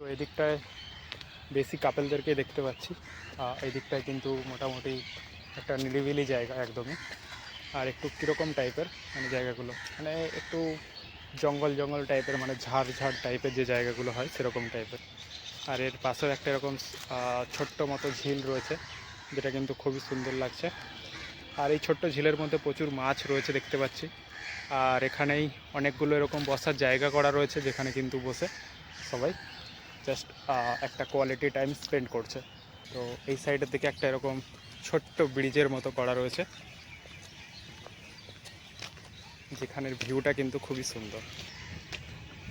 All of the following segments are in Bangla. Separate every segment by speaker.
Speaker 1: তো এদিকটায় বেশি কাপেলদেরকে দেখতে পাচ্ছি। আহ, এই দিকটায় কিন্তু মোটামুটি একটা নিরিবিলি জায়গা একদমই। আর একটু কীরকম টাইপের মানে জায়গাগুলো? মানে একটু জঙ্গল জঙ্গল টাইপের মানে ঝাড় ঝাড় টাইপের যে জায়গাগুলো হয় সেরকম টাইপের। আর এর পাশেও একটা এরকম ছোট্ট মতো ঝিল রয়েছে যেটা কিন্তু খুবই সুন্দর লাগছে। আর এই ছোট্ট ঝিলের মধ্যে প্রচুর মাছ রয়েছে দেখতে পাচ্ছি। আর এখানেই অনেকগুলো এরকম বসার জায়গা করা রয়েছে যেখানে কিন্তু বসে সবাই জাস্ট একটা কোয়ালিটি টাইম স্পেন্ড করছে। তো এই সাইডের দিকে একটা এরকম ছোট্ট ব্রিজের মতো করা রয়েছে। যেখানের ভিউটা কিন্তু খুবই সুন্দর।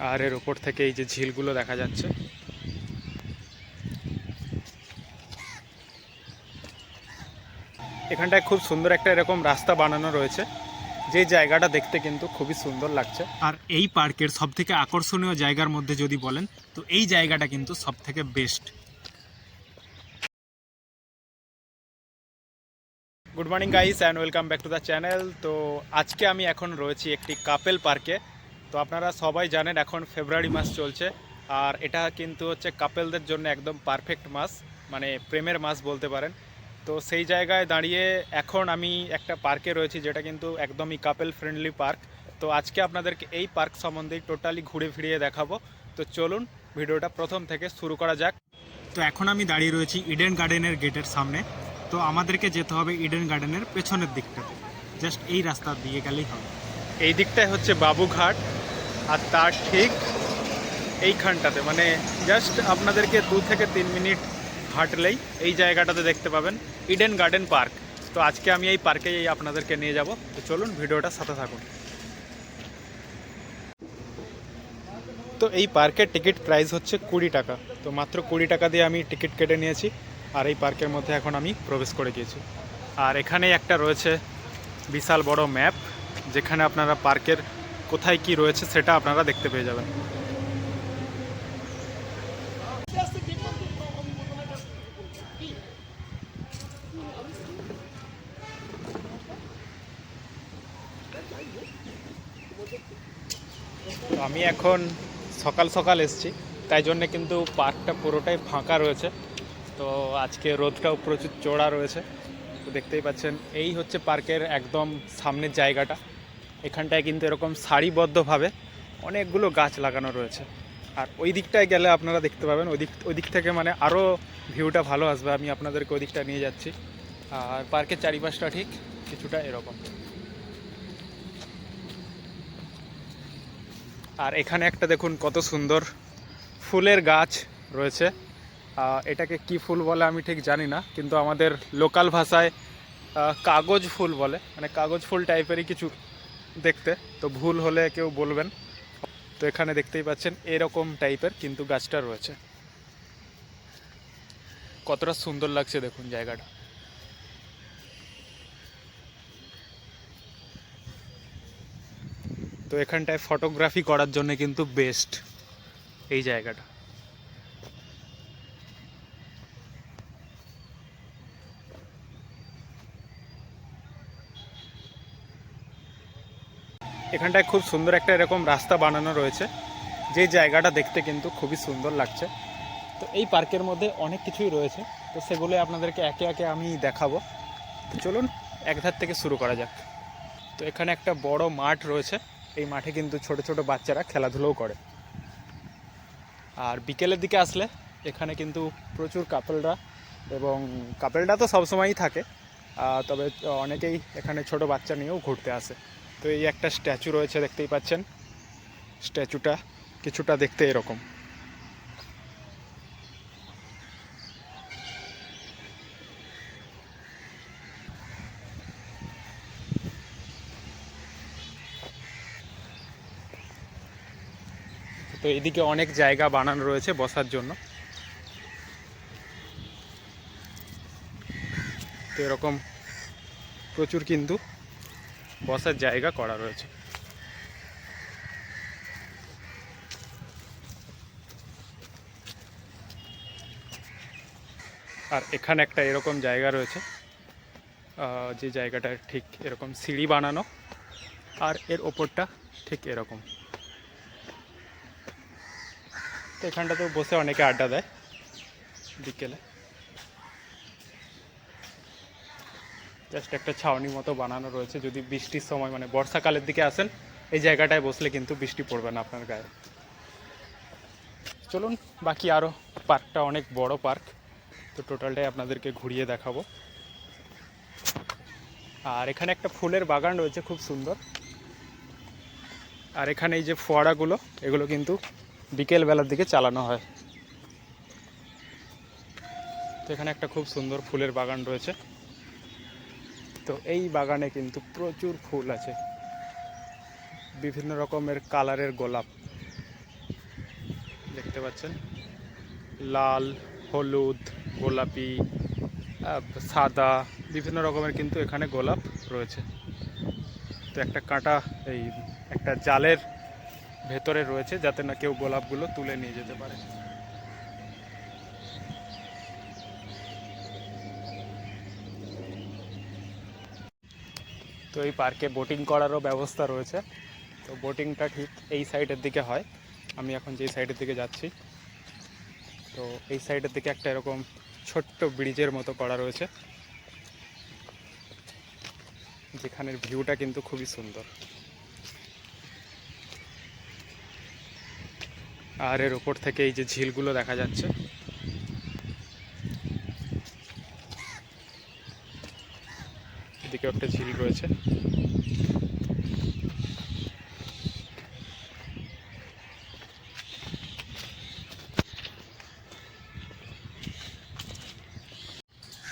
Speaker 1: আর এর ওপর থেকে এই যে ঝিলগুলো দেখা যাচ্ছে। এখানটায় খুব সুন্দর একটা এরকম রাস্তা বানানো রয়েছে। যে জায়গাটা দেখতে কিন্তু খুবই সুন্দর লাগছে। আর এই পার্কের সব থেকে আকর্ষণীয় জায়গার মধ্যে যদি বলেন তো এই জায়গাটা কিন্তু সব থেকে best good morning guys and welcome back to the channel তো আজকে আমি এখন রয়েছি একটি কাপেল পার্কে তো আপনারা সবাই জানেন এখন ফেব্রুয়ারি মাস চলছে আর এটা কিন্তু হচ্ছে কাপেলদের জন্য একদম পারফেক্ট মাস মানে প্রেমের মাস বলতে পারেন। তো সেই জায়গায় দাঁড়িয়ে এখন আমি একটা পার্কে রয়েছি যেটা কিন্তু একদমই কাপেল ফ্রেন্ডলি পার্ক তো আজকে আপনাদেরকে এই পার্ক সম্বন্ধে টোটালি ঘুরে ফিরিয়ে দেখাবো। তো চলুন ভিডিওটা প্রথম থেকে শুরু করা যাক। তো এখন আমি দাঁড়িয়ে রয়েছি ইডেন গার্ডেনের গেটের সামনে। তো আমাদেরকে যেতে হবে ইডেন গার্ডেনের পেছনের দিকটাতে জাস্ট এই রাস্তা দিয়ে গেলেই হবে। এই দিকটাই হচ্ছে বাবুঘাট। আর তার ঠিক এইখানটাতে মানে জাস্ট আপনাদেরকে দু থেকে তিন মিনিট হাঁটলেই এই জায়গাটাতে দেখতে পাবেন ইডেন গার্ডেন পার্ক তো আজকে আমি এই পার্কেই আপনাদেরকে নিয়ে যাব। তো চলুন ভিডিওটা সাথে থাকুন। তো এই পার্কের টিকিট প্রাইস হচ্ছে কুড়ি টাকা। তো মাত্র কুড়ি টাকা দিয়ে আমি টিকিট কেটে নিয়েছি। আর এই পার্কের মধ্যে এখন আমি প্রবেশ করে গিয়েছি। আর এখানেই একটা রয়েছে বিশাল বড় ম্যাপ যেখানে আপনারা পার্কের কোথায় কি রয়েছে সেটা আপনারা দেখতে পেয়ে যাবেন। এখন সকাল সকাল এসেছি, তাই জন্যে কিন্তু পার্কটা পুরোটাই ফাঁকা রয়েছে। তো আজকে রোদটাও প্রচুর চড়া রয়েছে। তো দেখতেই পাচ্ছেন, এই হচ্ছে পার্কের একদম সামনের জায়গাটা। এখানটায় কিন্তু এরকম সারিবদ্ধভাবে অনেকগুলো গাছ লাগানো রয়েছে। আর ওই দিকটায় গেলে আপনারা দেখতে পাবেন, ওই দিক ওই দিক থেকে মানে আরও ভিউটা ভালো আসবে। আমি আপনাদেরকে ওই দিকটা নিয়ে যাচ্ছি। আর পার্কের চারিপাশটা ঠিক কিছুটা এরকম। আর এখানে একটা দেখুন কত সুন্দর ফুলের গাছ রয়েছে। এটাকে কি ফুল বলে আমি ঠিক জানি না, কিন্তু আমাদের লোকাল ভাষায় কাগজ ফুল বলে। মানে কাগজ ফুল টাইপেরই কিছু দেখতে, তো ভুল হলে কেউ বলবেন। তো এখানে দেখতেই পাচ্ছেন এরকম টাইপের কিন্তু গাছটা রয়েছে। কতটা সুন্দর লাগছে দেখুন জায়গাটা। তো এখানটায় ফটোগ্রাফি করার জন্য কিন্তু বেস্ট এই জায়গাটা। এখানটায় খুব সুন্দর একটা এরকম রাস্তা বানানো রয়েছে। যে জায়গাটা দেখতে কিন্তু খুবই সুন্দর লাগছে। তো এই পার্কের মধ্যে অনেক কিছুই রয়েছে। তো সেগুলো আপনাদেরকে একে একে আমি দেখাবো। চলুন এক ধার থেকে শুরু করা যাক। তো এখানে একটা বড় মাঠ রয়েছে। এই মাঠে কিন্তু ছোট ছোট বাচ্চারা খেলাধুলোও করে। আর বিকেলের দিকে আসলে এখানে কিন্তু প্রচুর কাপেলরা এবং কাপেলটা তো সবসময়ই থাকে তবে অনেকেই এখানে ছোট বাচ্চা নিয়েও ঘুরতে আসে। তো এই একটা স্ট্যাচু রয়েছে, দেখতেই পাচ্ছেন। স্ট্যাচুটা কিছুটা দেখতে এরকম। তো এদিকে অনেক জায়গা বানানো রয়েছে বসার জন্য। তো এরকম প্রচুর কিন্তু বসার জায়গা করা রয়েছে। আর এখানে একটা এরকম জায়গা রয়েছে যে জায়গাটা ঠিক এরকম সিঁড়ি বানানো, আর এর ওপরটা ঠিক এরকম। তো এখানটাতেও বসে অনেকে আড্ডা দেয় বিকেলে। জাস্ট একটা ছাউনি মতো বানানো রয়েছে, যদি বৃষ্টির সময় মানে বর্ষাকালের দিকে আসেন, এই জায়গাটায় বসলে কিন্তু বৃষ্টি পড়বে না আপনার গায়ে। চলুন, বাকি আরও পার্কটা অনেক বড় পার্ক, তো টোটালটাই আপনাদেরকে ঘুরিয়ে দেখাবো। আর এখানে একটা ফুলের বাগান রয়েছে, খুব সুন্দর। আর এখানে এই যে ফোয়ারাগুলো, এগুলো কিন্তু বিকেল বেলার দিকে চালানো হয়। তো এখানে একটা খুব সুন্দর ফুলের বাগান রয়েছে। তো এই বাগানে কিন্তু প্রচুর ফুল আছে। বিভিন্ন রকমের কালারের গোলাপ। দেখতে পাচ্ছেন? লাল, হলুদ, গোলাপি সাদা, বিভিন্ন রকমের কিন্তু এখানে গোলাপ রয়েছে। তো একটা কাঁটা, এই একটা জালের ভেতরে রয়েছে যাতে না কেউ গোলাপগুলো তুলে নিয়ে যেতে পারে। তো এই পার্কে বোটিং করারও ব্যবস্থা রয়েছে। তো বোটিংটা ঠিক এই সাইডের দিকে হয়। আমি এখন যেই সাইডের দিকে যাচ্ছি, তো এই সাইডের দিকে একটা এরকম ছোট্ট ব্রিজের মতো করা রয়েছে, যেখানের ভিউটা কিন্তু খুবই সুন্দর। আর এর উপর থেকে এই যে ঝিলগুলো দেখা যাচ্ছে। এদিকে একটা ঝিল রয়েছে।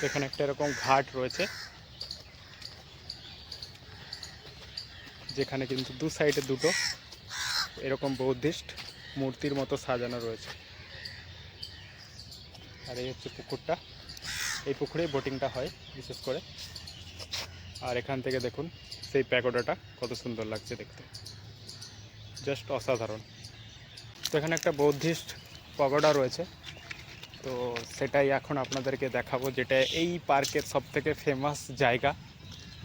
Speaker 1: এখানে একটা এরকম ঘাট রয়েছে। যেখানে কিন্তু দু সাইডে দুটো এরকম বৌদ্ধিস্ট মূর্তির মতো সাজানো রয়েছে। আর এই হচ্ছে পুকুরটা। এই পুকুরেই বোটিংটা হয়, বিশেষ করে। আর এখান থেকে দেখুন, সেই প্যাগোডাটা কত সুন্দর লাগছে দেখতে। জাস্ট অসাধারণ। তো এখানে একটা বৌদ্ধিস্ট পগোডা রয়েছে। তো সেটাই এখন আপনাদেরকে দেখাবো, যেটা এই পার্কের সব থেকে ফেমাস জায়গা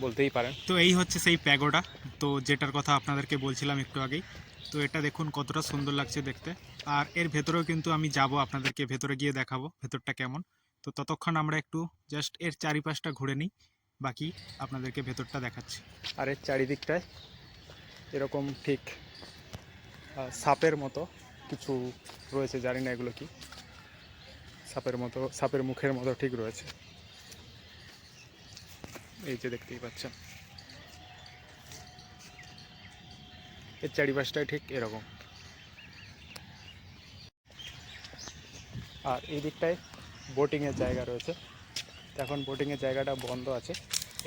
Speaker 1: বলতেই পারেন। তো এই হচ্ছে সেই প্যাগোডা। তো যেটার কথা আপনাদেরকে বলছিলাম একটু আগেই তো এটা দেখুন কতটা সুন্দর লাগছে দেখতে। আর এর ভেতরেও কিন্তু আমি যাব আপনাদেরকে ভেতরে গিয়ে দেখাবো, ভেতরটা কেমন। তো ততক্ষণ আমরা একটু জাস্ট এর চারিপাশটা ঘুরে নিই, বাকি আপনাদেরকে ভেতরটা দেখাচ্ছি। আর এর চারিদিকটায় এরকম ঠিক সাপের মতো কিছু রয়েছে, জানি না এগুলো কি। সাপের মতো, সাপের মুখের মতো ঠিক রয়েছে। এই যে দেখতেই পাচ্ছেন। এর চারিপাশটাই ঠিক এরকম। আর এই দিকটায় বোটিংয়ের জায়গা রয়েছে। এখন বোটিংয়ের জায়গাটা বন্ধ আছে।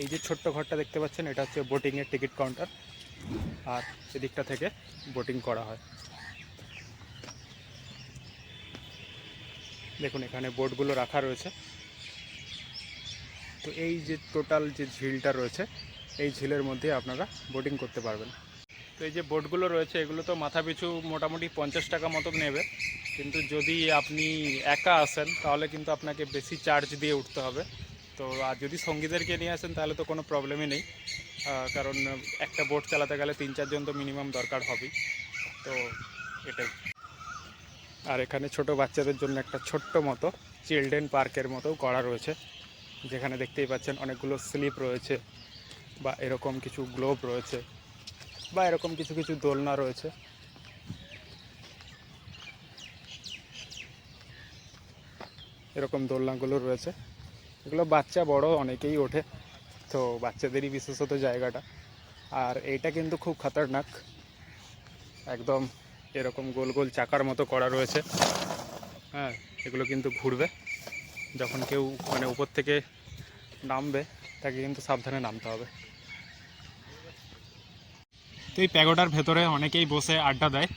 Speaker 1: এই যে ছোট্ট ঘরটা দেখতে পাচ্ছেন, এটা হচ্ছে বোটিংয়ের টিকিট কাউন্টার আর এদিকটা থেকে বোটিং করা হয়। দেখুন, এখানে বোটগুলো রাখা রয়েছে। তো এই যে টোটাল যে ঝিলটা রয়েছে, এই ঝিলের মধ্যে আপনারা বোটিং করতে পারবেন। তো এই যে বোটগুলো রয়েছে, এগুলো তো মাথা পিছু মোটামুটি পঞ্চাশ টাকা মতো নেবে। কিন্তু যদি আপনি একা আসেন, তাহলে কিন্তু আপনাকে বেশি চার্জ দিয়ে উঠতে হবে। তো আর যদি সঙ্গীদেরকে নিয়ে আসেন, তাহলে তো কোনো প্রবলেমই নেই। কারণ একটা বোট চালাতে গেলে তিন চারজন তো মিনিমাম দরকার হবেই। তো এটাই। আর এখানে ছোট বাচ্চাদের জন্য একটা ছোট্ট মতো চিলড্রেন পার্কের মতো করা রয়েছে। যেখানে দেখতেই পাচ্ছেন অনেকগুলো স্লিপ রয়েছে বা এরকম কিছু গ্লোব রয়েছে। বা এরকম কিছু কিছু দোলনা রয়েছে। এরকম দোলনাগুলো রয়েছে। এগুলো বাচ্চা বড়, অনেকেই ওঠে। তো বাচ্চাদেরই বিশেষত জায়গাটা। আর এইটা কিন্তু খুব খতরনাক। একদম এরকম গোল গোল চাকার মতো করা রয়েছে। হ্যাঁ এগুলো কিন্তু ঘুরবে। যখন কেউ মানে উপর থেকে নামবে, তাকে কিন্তু সাবধানে নামতে হবে। তো এই প্যাগোডার ভেতরে অনেকেই বসে আড্ডা দেয়।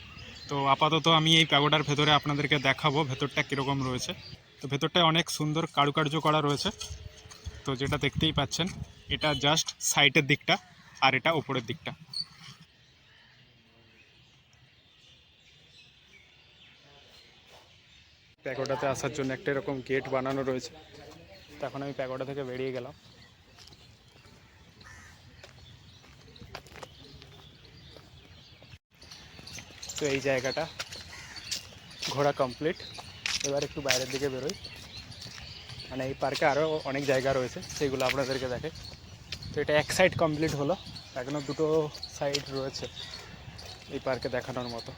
Speaker 1: তো আপাতত আমি এই প্যাগোডার ভেতরে আপনাদেরকে দেখাবো ভেতরটা কীরকম রয়েছে। তো ভেতরটায় অনেক সুন্দর কারুকার্য করা রয়েছে। তো যেটা দেখতেই পাচ্ছেন, এটা জাস্ট সাইডের দিকটা আর এটা উপরের দিকটা। প্যাগোডাতে আসার জন্য একটা এরকম গেট বানানো রয়েছে। তো এখন আমি প্যাগোডা থেকে বেরিয়ে গেলাম। এই জায়গাটা। ঘোরা কমপ্লিট এবার একটু বাইরের দিকে বেরোই। মানে এই পার্কে আরও অনেক জায়গা রয়েছে, সেগুলো আপনাদেরকে দেখে তো এটা এক সাইড কমপ্লিট হলো এখনও দুটো সাইড রয়েছে এই পার্কে দেখানোর মতো।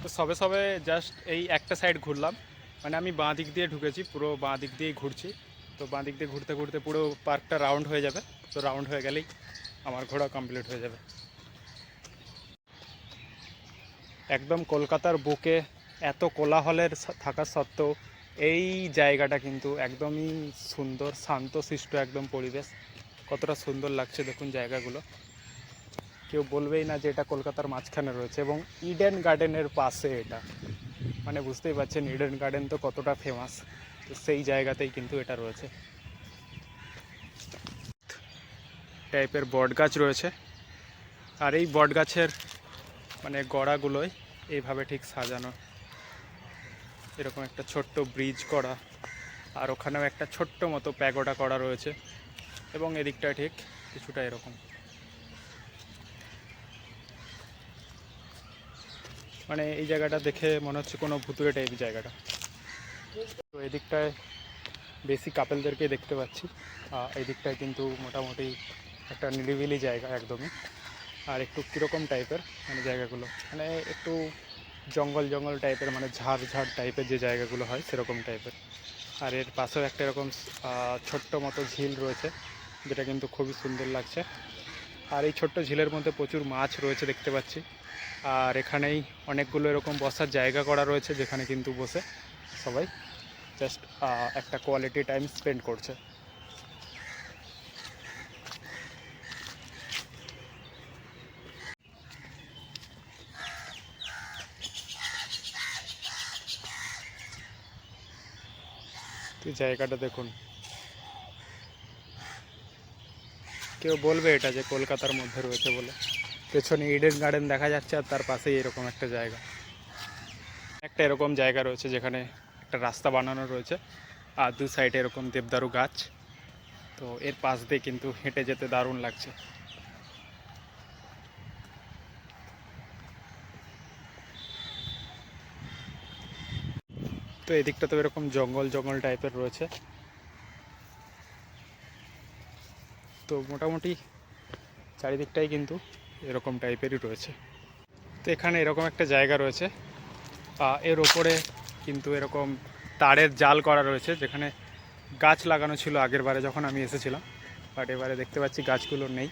Speaker 1: তো সবে সবে জাস্ট এই একটা সাইড ঘুরলাম। মানে আমি বাঁ দিক দিয়ে ঢুকেছি, পুরো বাঁ দিক দিয়েই ঘুরছি। তো বাঁ দিক দিয়ে ঘুরতে ঘুরতে পুরো পার্কটা রাউন্ড হয়ে যাবে। তো রাউন্ড হয়ে গেলেই আমার ঘোরা কমপ্লিট হয়ে যাবে। একদম কলকাতার বুকে এত কোলাহলের থাকা সত্ত্বেও এই জায়গাটা কিন্তু একদমই সুন্দর, শান্তশিষ্ট একদম পরিবেশ। কতটা সুন্দর লাগছে দেখুন জায়গাগুলো। কেউ বলবেই না যে এটা কলকাতার মাঝখানে রয়েছে এবং ইডেন গার্ডেনের পাশে এটা। মানে বুঝতেই পারছেন ইডেন গার্ডেন তো কতটা ফেমাস তো সেই জায়গাতেই কিন্তু এটা রয়েছে। টাইপের বট গাছ রয়েছে। আর এই বট গাছের মানে গড়াগুলোই এইভাবে ঠিক সাজানো। এরকম একটা ছোট্ট ব্রিজ করা আর ওখানেও একটা ছোট্ট মতো প্যাগোডা করা রয়েছে এবং এদিকটা ঠিক কিছুটা এরকম। মানে এই জায়গাটা দেখে মনে হচ্ছে কোনো ভুতুরে টাইপের জায়গাটা। তো এদিকটায় বেশি কাপেলদেরকে দেখতে পাচ্ছি। এদিকটায় কিন্তু মোটামুটি একটা নিরিবিলি জায়গা একদমই। আর একটু কীরকম টাইপের মানে জায়গাগুলো? মানে একটু জঙ্গল জঙ্গল টাইপের মানে ঝাড় ঝাড় টাইপের যে জায়গাগুলো হয় সেরকম টাইপের। আর এর পাশেও একটা এরকম ছোট্ট মতো ঝিল রয়েছে, যেটা কিন্তু খুবই সুন্দর লাগছে। আর এই ছোট্ট ঝিলের মধ্যে প্রচুর মাছ রয়েছে দেখতে পাচ্ছি। আর এখানেই অনেকগুলো এরকম বসার জায়গা করা রয়েছে, যেখানে কিন্তু বসে সবাই জাস্ট একটা কোয়ালিটি টাইম স্পেন্ড করছে। জায়গাটা দেখুন। কেউ বলবে এটা যে কলকাতার মধ্যে রয়েছে বলে। পেছনে ইডেন গার্ডেন দেখা যাচ্ছে আর তার পাশেই এরকম একটা জায়গা। একটা এরকম জায়গা রয়েছে যেখানে একটা রাস্তা বানানো রয়েছে আর দু সাইডে এরকম দেবদারু গাছ। তো এর পাশ দিয়ে কিন্তু হেঁটে যেতে দারুণ লাগছে। তো এদিকটা তো এরকম জঙ্গল জঙ্গল টাইপের রয়েছে। তো মোটামুটি চারিদিকটাই কিন্তু এরকম টাইপেরই রয়েছে। তো এখানে এরকম একটা জায়গা রয়েছে। এর ওপরে কিন্তু এরকম তারের জাল করা রয়েছে, যেখানে গাছ লাগানো ছিল আগের বারে যখন আমি এসেছিলাম। বাট এবারে দেখতে পাচ্ছি গাছগুলো নেই।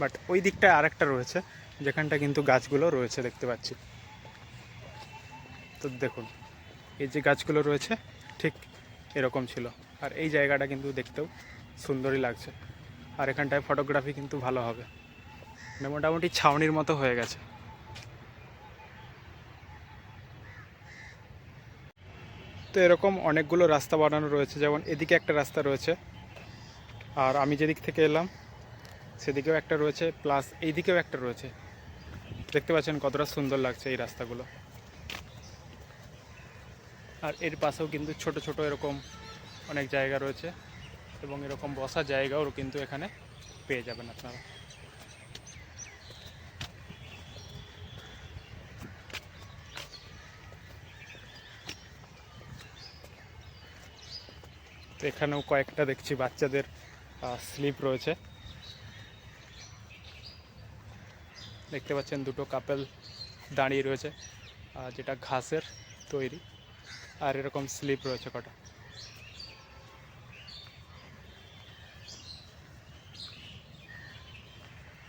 Speaker 1: বাট ওই দিকটায় আরেকটা রয়েছে, যেখানটা কিন্তু গাছগুলো রয়েছে দেখতে পাচ্ছি। তো দেখুন। এই যে গাছগুলো রয়েছে, ঠিক এরকম ছিল। আর এই জায়গাটা কিন্তু দেখতেও সুন্দরই লাগছে। আর এখানটায় ফটোগ্রাফি কিন্তু ভালো হবে। মানে মোটামুটি ছাউনির মতো হয়ে গেছে। তো এরকম অনেকগুলো রাস্তা বানানো রয়েছে, যেমন এদিকে একটা রাস্তা রয়েছে, আর আমি যেদিক থেকে এলাম, সেদিকেও একটা রয়েছে প্লাস এইদিকেও একটা রয়েছে। দেখতে পাচ্ছেন কতটা সুন্দর লাগছে এই রাস্তাগুলো। আর এর পাশেও কিন্তু ছোট ছোট এরকম অনেক জায়গা রয়েছে এবং এরকম বসার জায়গাও কিন্তু এখানে পেয়ে যাবেন আপনারা। তো এখানেও কয়েকটা দেখছি বাচ্চাদের স্লিপ রয়েছে। দেখতে পাচ্ছেন দুটো কাপেল দাঁড়িয়ে রয়েছে যেটা ঘাসের তৈরি। আর এরকম স্লিপ রয়েছে কটা।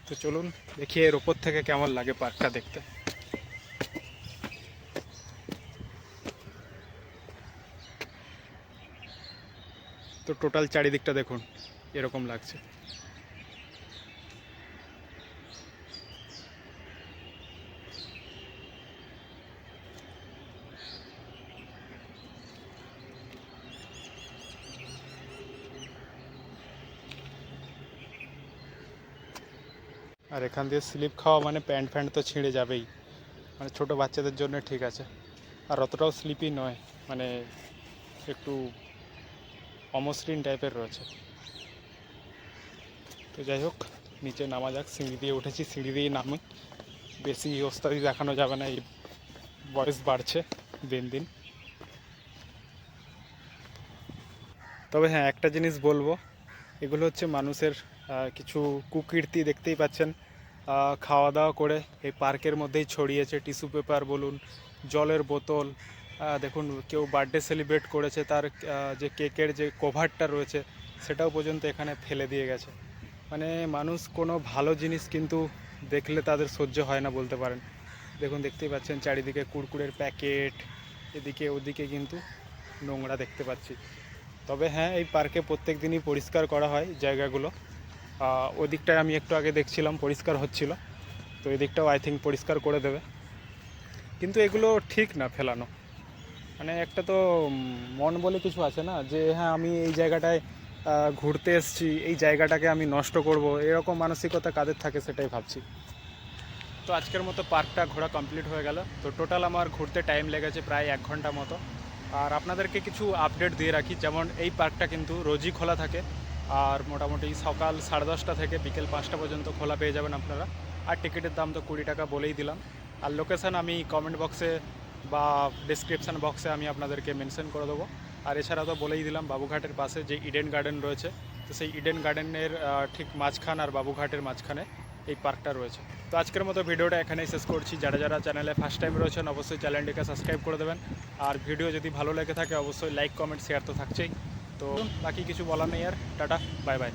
Speaker 1: তো চলুন দেখি এর ওপর থেকে কেমন লাগে পার্কটা দেখতে। তো টোটাল চারিদিকটা দেখুন, এরকম লাগছে। আর এখান দিয়ে স্লিপ খাওয়া মানে প্যান্ট ফ্যান্ট তো ছিঁড়ে যাবেই। মানে ছোট বাচ্চাদের জন্য ঠিক আছে। আর অতটাও স্লিপি নয় মানে একটু অমসৃণ টাইপের রয়েছে। তো যাই হোক, নিচে নামা যাক, সিঁড়ি দিয়ে উঠেছি, সিঁড়ি দিয়ে নামি। বেশি ওস্তাদি দেখানো যাবে না, এই বয়স বাড়ছে দিন দিন। তবে হ্যাঁ একটা জিনিস বলব, এগুলো হচ্ছে মানুষের কিছু কুকীর্তি দেখতেই পাচ্ছেন। খাওয়া দাওয়া করে এই পার্কের মধ্যেই ছড়িয়েছে। টিস্যু পেপার বলুন, জলের বোতল দেখুন, কেউ বার্থডে সেলিব্রেট করেছে, তার যে কেকের যে কভারটা রয়েছে, সেটাও পর্যন্ত এখানে ফেলে দিয়ে গেছে। মানে মানুষ কোনো ভালো জিনিস কিন্তু দেখলে তাদের সহ্য হয় না বলতে পারেন। দেখুন, দেখতেই পাচ্ছেন চারিদিকে কুড়কুড়ের প্যাকেট, এদিকে ওদিকে কিন্তু নোংরা দেখতে পাচ্ছি। তবে হ্যাঁ এই পার্কে প্রত্যেক দিনই পরিষ্কার করা হয় জায়গাগুলো। ওদিকটায় আমি একটু আগে দেখছিলাম, পরিষ্কার হচ্ছিল। তো এদিকটাও আই থিঙ্ক পরিষ্কার করে দেবে। কিন্তু এগুলো ঠিক না ফেলানো। মানে একটা তো মন বলে কিছু আছে না? যে হ্যাঁ আমি এই জায়গাটায় ঘুরতে এসেছি, এই জায়গাটাকে আমি নষ্ট করব, এরকম মানসিকতা কাদের থাকে সেটাই ভাবছি। তো আজকের মতো পার্কটা ঘোরা কমপ্লিট হয়ে গেল। তো টোটাল আমার ঘুরতে টাইম লেগেছে প্রায় এক ঘণ্টা মতো। আর আপনাদেরকে কিছু আপডেট দিয়ে রাখি, যেমন এই পার্কটা কিন্তু রোজই খোলা থাকে। আর মোটামুটি সকাল সাড়ে দশটা থেকে বিকেল পাঁচটা পর্যন্ত খোলা পেয়ে যাবেন আপনারা। আর টিকিটের দাম তো কুড়ি টাকা বলেই দিলাম। আর লোকেশান আমি কমেন্ট বক্সে বা ডিসক্রিপশান বক্সে আমি আপনাদেরকে মেনশন করে দেবো। আর এছাড়া তো বলেই দিলাম, বাবুঘাটের পাশে যে ইডেন গার্ডেন রয়েছে, তো সেই ইডেন গার্ডেনের ঠিক মাঝখান আর বাবুঘাটের মাঝখানে এই পার্কটা রয়েছে। তো আজকের মতো ভিডিওটা এখানেই শেষ করছি। যারা যারা চ্যানেলে ফার্স্ট টাইম রয়েছেন, অবশ্যই চ্যানেলটিকে সাবস্ক্রাইব করে দেবেন। আর ভিডিও যদি ভালো লেগে থাকে, অবশ্যই লাইক কমেন্ট শেয়ার তো থাকছেই। তো বাকি কিছু বলার নেই আর টাটা বাই বাই।